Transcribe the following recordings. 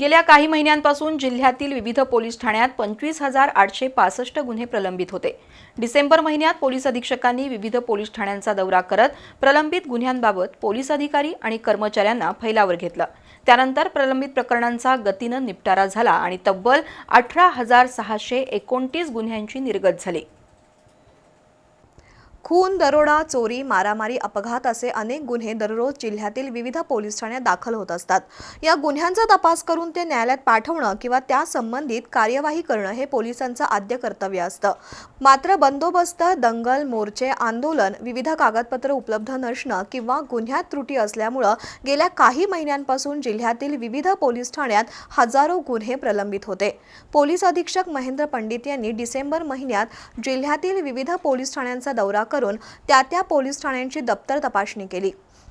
गेल्या काही महिन्यांपासून जिल्ह्यातील विविध पोलीस ठाण्यात पंचवीस हजार आठशे पासष्ट गुन्हे प्रलंबित होते. डिसेंबर महिन्यात पोलीस अधीक्षकांनी विविध पोलीस ठाण्यांचा दौरा करत प्रलंबित गुन्ह्यांबाबत पोलीस अधिकारी आणि कर्मचाऱ्यांना फैलावर घेतलं. त्यानंतर प्रलंबित प्रकरणांचा गतीनं निपटारा झाला आणि तब्बल अठरा हजार सहाशे एकोणतीस गुन्ह्यांची निर्गत झाली. खून दरोडा चोरी मारामारी अपघात असे अनेक गुन्हे दररोज जिल्ह्यातील विविध पोलीस ठाण्यात दाखल होत असतात. या गुन्ह्यांचा तपास करून ते न्यायालयात पाठवणं किंवा त्या संबंधित कार्यवाही करणं हे पोलिसांचं आद्य कर्तव्य असतं. मात्र बंदोबस्त दंगल मोर्चे आंदोलन विविध कागदपत्र उपलब्ध नसणं किंवा गुन्ह्यात त्रुटी असल्यामुळं गेल्या काही महिन्यांपासून जिल्ह्यातील विविध पोलीस ठाण्यात हजारो गुन्हे प्रलंबित होते. पोलीस अधीक्षक महेंद्र पंडित यांनी डिसेंबर महिन्यात जिल्ह्यातील विविध पोलीस ठाण्यांचा दौरा करून त्या त्या पोलीस ठाण्यांची दप्तर तपासणी केली.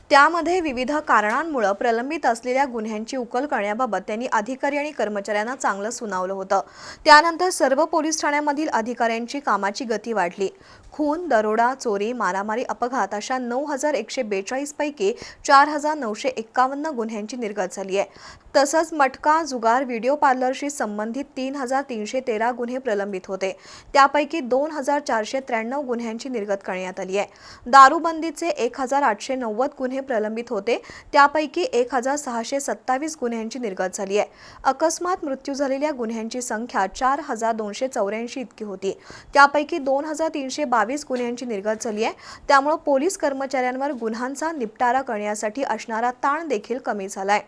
त्यामध्ये विविध कारणांमुळे प्रलंबित असलेल्या गुन्ह्यांची उकल करण्याबाबत त्यांनी अधिकारी आणि कर्मचाऱ्यांना चांगलं सुनावलं होतं. त्यानंतर सर्व पोलीस ठाण्यामधील अधिकाऱ्यांची कामाची गती वाढली. खून दरोडा चोरी मारामारी अपघात अशा नऊ हजार एकशे बेचाळीस पैकी चार हजार नऊशे एक्कावन्न गुन्ह्यांची निर्गत झाली आहे. तसंच मटका जुगार व्हिडिओ पार्लरशी संबंधित तीन हजार तीनशे तेरा गुन्हे प्रलंबित होते. त्यापैकी दोन हजार चारशे त्र्याण्णव गुन्ह्यांची निर्गत करण्यात आली आहे. दारूबंदीचे एक हजार आठशे नव्वद गुन्हे गुन्हे प्रलंबित होते. त्यापैकी एक हजार सहाशे सत्तावीस गुन्ह्यांची निर्गत झाली आहे. अकस्मात मृत्यू झालेल्या गुन्ह्यांची संख्या चार हजार दोनशे चौऱ्याऐंशी इतकी होती. त्यापैकी दोन हजार तीनशे बावीस गुन्ह्यांची निर्गत झाली आहे. त्यामुळे पोलीस कर्मचाऱ्यांवर गुन्ह्यांचा निपटारा करण्यासाठी असणारा ताण देखील कमी झालाय